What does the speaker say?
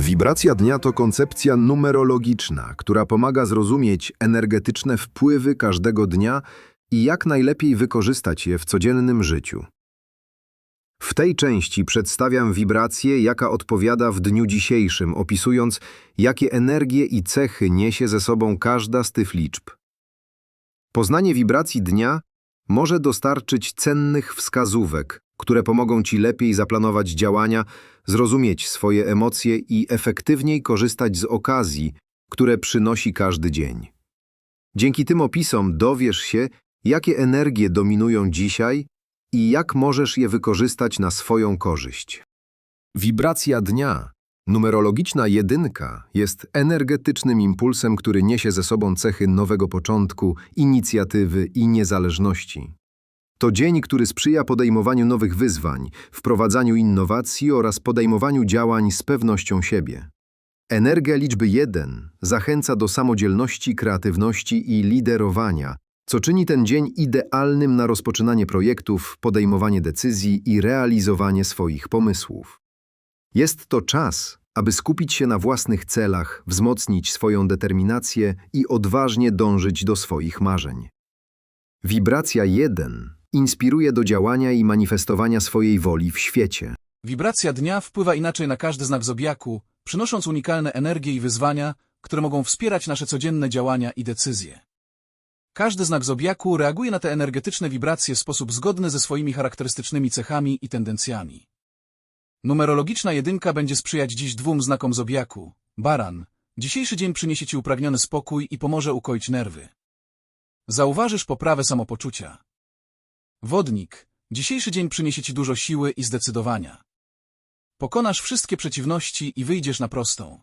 Wibracja dnia to koncepcja numerologiczna, która pomaga zrozumieć energetyczne wpływy każdego dnia i jak najlepiej wykorzystać je w codziennym życiu. W tej części przedstawiam wibrację, jaka odpowiada w dniu dzisiejszym, opisując, jakie energie i cechy niesie ze sobą każda z tych liczb. Poznanie wibracji dnia może dostarczyć cennych wskazówek, które pomogą Ci lepiej zaplanować działania, zrozumieć swoje emocje i efektywniej korzystać z okazji, które przynosi każdy dzień. Dzięki tym opisom dowiesz się, jakie energie dominują dzisiaj i jak możesz je wykorzystać na swoją korzyść. Wibracja dnia, numerologiczna jedynka, jest energetycznym impulsem, który niesie ze sobą cechy nowego początku, inicjatywy i niezależności. To dzień, który sprzyja podejmowaniu nowych wyzwań, wprowadzaniu innowacji oraz podejmowaniu działań z pewnością siebie. Energia liczby 1 zachęca do samodzielności, kreatywności i liderowania, co czyni ten dzień idealnym na rozpoczynanie projektów, podejmowanie decyzji i realizowanie swoich pomysłów. Jest to czas, aby skupić się na własnych celach, wzmocnić swoją determinację i odważnie dążyć do swoich marzeń. Wibracja 1 inspiruje do działania i manifestowania swojej woli w świecie. Wibracja dnia wpływa inaczej na każdy znak zodiaku, przynosząc unikalne energie i wyzwania, które mogą wspierać nasze codzienne działania i decyzje. Każdy znak zodiaku reaguje na te energetyczne wibracje w sposób zgodny ze swoimi charakterystycznymi cechami i tendencjami. Numerologiczna jedynka będzie sprzyjać dziś dwóm znakom zodiaku. Baran, dzisiejszy dzień przyniesie Ci upragniony spokój i pomoże ukoić nerwy. Zauważysz poprawę samopoczucia. Wodnik, dzisiejszy dzień przyniesie Ci dużo siły i zdecydowania. Pokonasz wszystkie przeciwności i wyjdziesz na prostą.